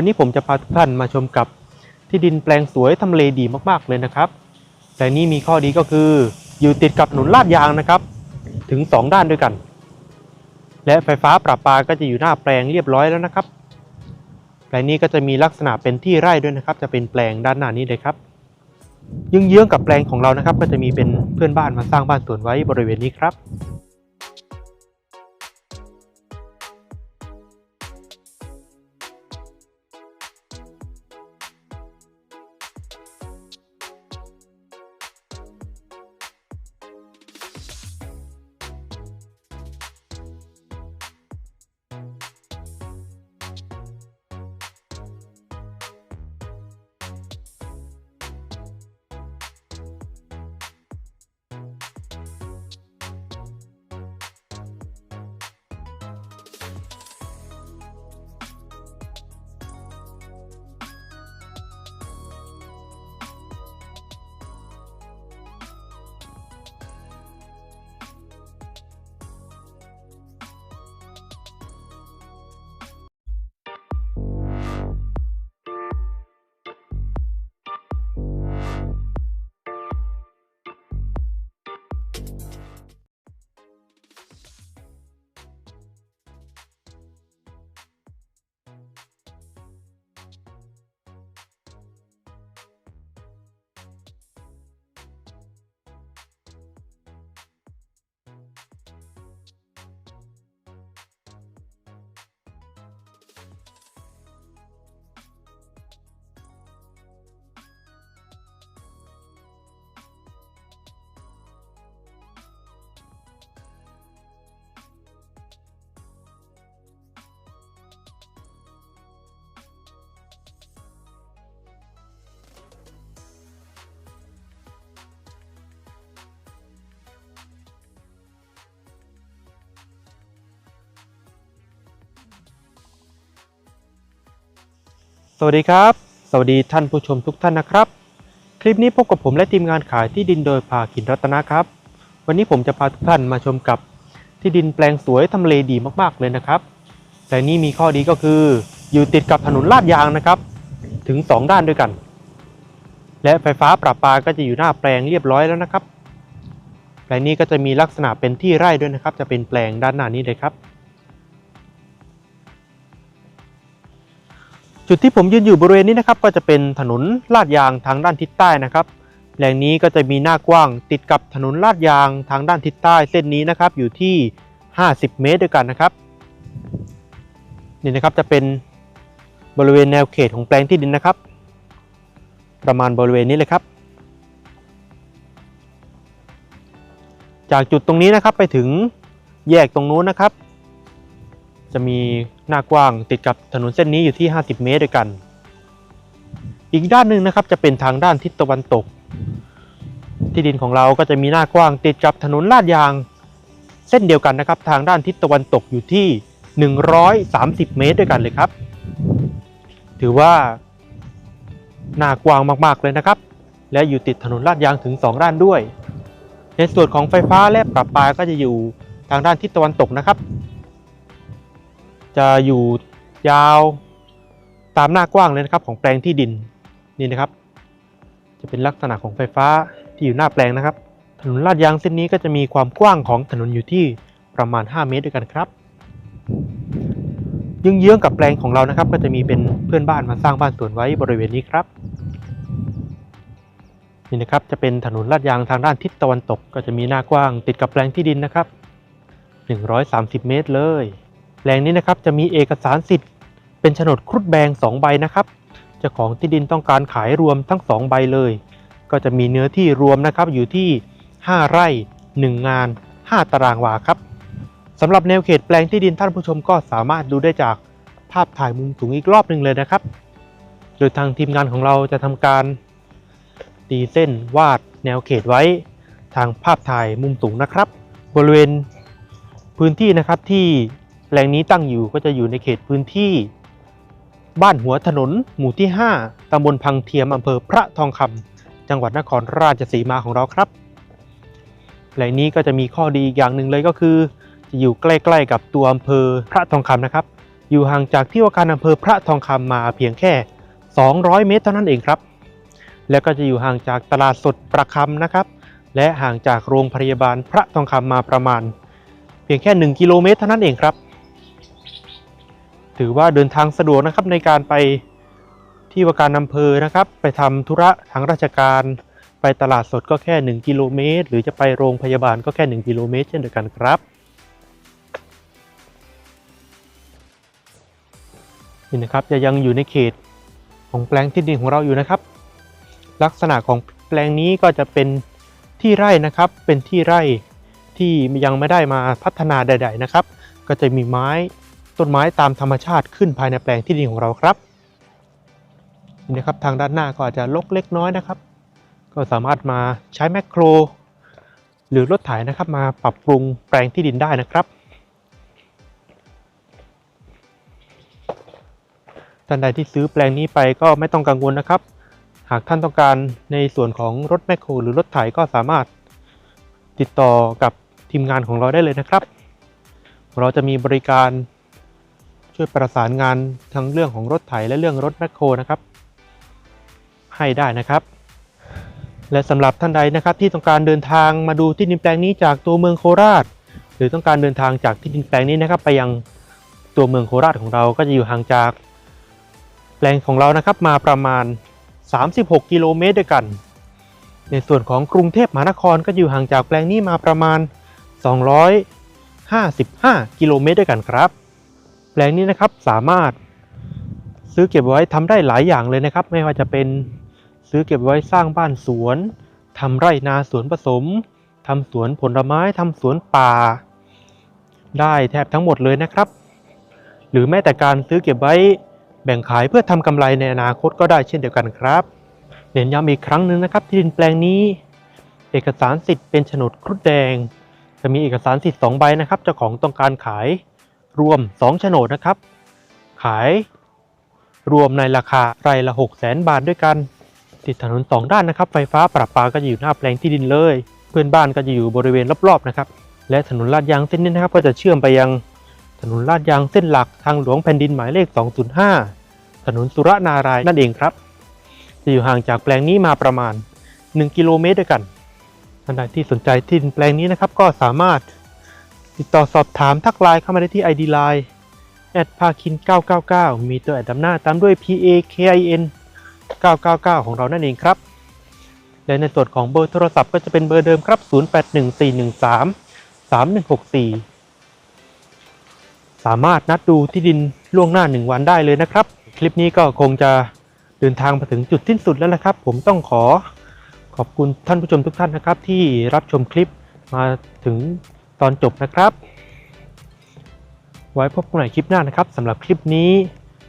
วันนี้ผมจะพาทุกท่านมาชมกับที่ดินแปลงสวยทำเลดีมากๆเลยนะครับ แต่นี่มีข้อดีก็คืออยู่ติดกับถนนลาดยางนะครับ ถึง 2 ด้านด้วยกัน และไฟฟ้าประปาก็จะอยู่หน้าแปลงเรียบร้อยแล้วนะครับแปลงนี้ก็จะมีลักษณะเป็นที่ไร่ด้วยนะครับ จะเป็นแปลงด้านหน้านี้เลยครับยึงเยื้องๆกับแปลงของเรานะครับ ก็จะมีเป็นเพื่อนบ้านมาสร้างบ้านสวนไว้บริเวณนี้ครับ สวัสดีครับ สวัสดีท่านผู้ชมทุกท่านนะครับ คลิปนี้พบกับผมและทีมงานขายที่ดินโดยภาคินรัตนะครับ วันนี้ผมจะพาทุกท่านมาชมกับที่ดินแปลงสวยทำเลดีมากๆเลยนะครับ แต่นี่มีข้อดีก็คือ อยู่ติดกับถนนลาดยางนะครับถึง 2 ด้านด้วยกัน และไฟฟ้าประปาก็จะอยู่หน้าแปลงเรียบร้อยแล้วนะครับแปลงนี้ก็จะมีลักษณะเป็นที่ไร่ด้วยนะครับ จะเป็นแปลงด้านหน้านี้เลยครับ จุดที่ผมยืนอยู่บริเวณนี้นะครับก็จะเป็นถนนลาดยางทางด้านทิศใต้นะครับแหล่งนี้ก็จะมีหน้ากว้างติดกับถนนลาดยางทางด้านทิศใต้เส้นนี้นะครับอยู่ที่ 50 เมตรด้วยกันนะครับนี่นะครับจะเป็นบริเวณแนวเขตของแปลงที่ดินนะครับ ประมาณบริเวณนี้เลยครับ จากจุดตรงนี้นะครับไปถึงแยกตรงนู้นนะครับ จะมี หน้ากว้างติดกับถนนเส้นนี้อยู่ที่ 50 เมตรด้วยกัน อีกด้านหนึ่งนะครับจะเป็นทางด้านทิศตะวันตก ที่ดินของเราก็จะมีหน้ากว้างติดกับถนนลาดยาง เส้นเดียวกันนะครับ ทางด้านทิศตะวันตกอยู่ที่ 130 เมตรด้วยกันเลยครับ ถือว่าหน้ากว้างมากๆเลยนะครับ และอยู่ติดถนนลาดยางถึง 2 ด้านด้วย ในส่วนของไฟฟ้าและประปาก็จะอยู่ทางด้านทิศตะวันตกนะครับ จะอยู่ยาวตามหน้ากว้างเลยนะครับของแปลงที่ดินนี่นะครับ จะเป็นลักษณะของไฟฟ้าที่อยู่หน้าแปลงนะครับ ถนนลาดยางเส้นนี้ก็จะมีความกว้างของถนนอยู่ที่ประมาณ 5 เมตรด้วยกันครับเยื้องๆกับแปลงของเรานะครับ ก็จะมีเป็นเพื่อนบ้านมาสร้างบ้านสวนไว้บริเวณนี้ครับนี่นะครับจะเป็นถนนลาดยางทางด้านทิศตะวันตก ก็จะมีหน้ากว้างติดกับแปลงที่ดินนะครับ 130 เมตรเลย แปลงนี้นะครับจะมีเอกสารสิทธิ์ เป็นโฉนดครุฑแบง 2 ใบนะครับเจ้าของที่ดินต้องการขายรวมทั้ง 2 ใบเลย ก็จะมีเนื้อที่รวมนะครับอยู่ที่ 5 ไร่ 1 งาน 5 ตารางวาครับสำหรับแนวเขตแปลงที่ดินท่านผู้ชมก็สามารถดูได้จากภาพถ่ายมุมสูงอีกรอบหนึ่งเลยนะครับ โดยทางทีมงานของเราจะทำการ ตีเส้นวาดแนวเขตไว้ ทางภาพถ่ายมุมสูงนะครับ บริเวณพื้นที่นะครับที่ แปลงนี้ตั้งอยู่ก็จะอยู่ในเขตพื้นที่ บ้านหัวถนน หมู่ที่ 5 ตำบลพังเทียมอำเภอพระทองคำจังหวัดนครราชสีมาของเราครับ แหล่งนี้ก็จะมีข้อดีอีกอย่างหนึ่งเลยก็คือ จะอยู่ใกล้ๆกับตัวอำเภอพระทองคำนะครับ อยู่ห่างจากที่ว่าการอำเภอพระทองคำมาเพียงแค่ 200 เมตรเท่านั้นเองครับ แล้วก็จะอยู่ห่างจากตลาดสดประคำนะครับ และห่างจากโรงพยาบาลพระทองคำมาประมาณ เพียงแค่ 1 กิโลเมตรเท่านั้นเองครับ ถือว่าเดินทางสะดวกนะครับในการไปที่ว่าการอำเภอนะครับ ไปทำธุระทางราชการ ไปตลาดสดก็แค่ 1 กิโลเมตร หรือจะไปโรงพยาบาลก็แค่ 1 กิโลเมตร เช่นเดียวกันครับ นี่นะครับจะยังอยู่ในเขตของแปลงที่ดินของเราอยู่นะครับ ลักษณะของแปลงนี้ก็จะเป็นที่ไร่นะครับ เป็นที่ไร่ที่ยังไม่ได้มาพัฒนาใด ๆนะครับ ก็จะมีไม้ ต้นไม้ตามธรรมชาติขึ้นภายในแปลงที่ดินของเราครับนี่นะครับทางด้านหน้าก็อาจจะลกเล็กน้อยนะครับ ก็สามารถมาใช้แมคโคร หรือรถไถนะครับ มาปรับปรุงแปลงที่ดินได้นะครับท่านใดที่ซื้อแปลงนี้ไปก็ไม่ต้องกังวลนะครับ หากท่านต้องการในส่วนของรถแมคโคร หรือรถไถก็สามารถติดต่อกับทีมงานของเราได้เลยนะครับ เราจะมีบริการ ช่วยประสานงานทั้งเรื่องของรถไถและเรื่องรถแมคโครนะครับ ให้ได้นะครับ และสำหรับท่านใดนะครับที่ต้องการเดินทางมาดูที่ดินแปลงนี้จากตัวเมืองโคราช หรือต้องการเดินทางจากที่ดินแปลงนี้นะครับ ไปยังตัวเมืองโคราชของเราก็จะอยู่ห่างจาก แปลงของเรานะครับมาประมาณ 36 กิโลเมตรด้วยกัน ในส่วนของกรุงเทพมหานครก็อยู่ห่างจากแปลงนี้มาประมาณ 255 กิโลเมตรด้วยกันครับ แปลงนี้นะครับสามารถซื้อเก็บไว้ทำได้หลายอย่างเลยนะครับ ไม่ว่าจะเป็นซื้อเก็บไว้สร้างบ้านสวนทำไร่นาสวนผสมทำสวนผลไม้ทำสวนป่า ได้แทบทั้งหมดเลยนะครับ หรือแม้แต่การซื้อเก็บไว้แบ่งขายเพื่อทำกำไรในอนาคตก็ได้เช่นเดียวกันครับเน้นย้ำอีกครั้งหนึ่งนะครับ ที่ดินแปลงนี้ เอกสารสิทธิ์เป็นโฉนดครุฑแดง จะมีเอกสารสิทธิ์2ใบนะครับเจ้าของต้องการขาย รวม 2 โฉนดนะครับ ขายรวมในราคาไร่ละ 6 0 0 0 0 0บาทด้วยกัน ติดถนนสองด้านนะครับ ไฟฟ้าประปาก็จะอยู่หน้าแปลงที่ดินเลย เพื่อนบ้านก็จะอยู่บริเวณรอบๆนะครับ และถนนลาดยางเส้นนี้นะครับ ก็จะเชื่อมไปยังถนนลาดยางเส้นหลักทางหลวงแผ่นดินหมายเลข 205 ถนนสุรนารายนั่นเองครับ จะอยู่ห่างจากแปลงนี้มาประมาณ 1 กิโลเมตรด้วยกันท่านใดที่สนใจที่ดินแปลงนี้นะครับ ก็สามารถ ติดต่อสอบถามทักไลน์เข้ามาได้ที่ ID Line แอดพาคิน 999 มีตัวแอดดำหน้าตามด้วย P A K I N 999 ของเรานั่นเองครับ และในส่วนของเบอร์โทรศัพท์ก็จะเป็นเบอร์เดิมครับ 081413 3164 สามารถนัดดูที่ดินล่วงหน้า 1 วันได้เลยนะครับ คลิปนี้ก็คงจะเดินทางมาถึงจุดสิ้นสุดแล้วนะครับ ผมต้องขอขอบคุณท่านผู้ชมทุกท่านนะครับ ที่รับชมคลิปมาถึง ตอนจบนะครับ ไว้พบกันใหม่คลิปหน้านะครับสำหรับคลิปนี้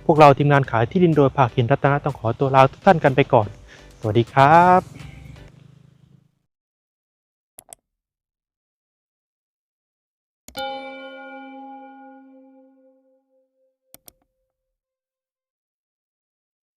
พวกเราทีมงานขายที่ดินโดยภาคินรัตนะต้องขอตัวลาทุกท่านกันไปก่อน สวัสดีครับ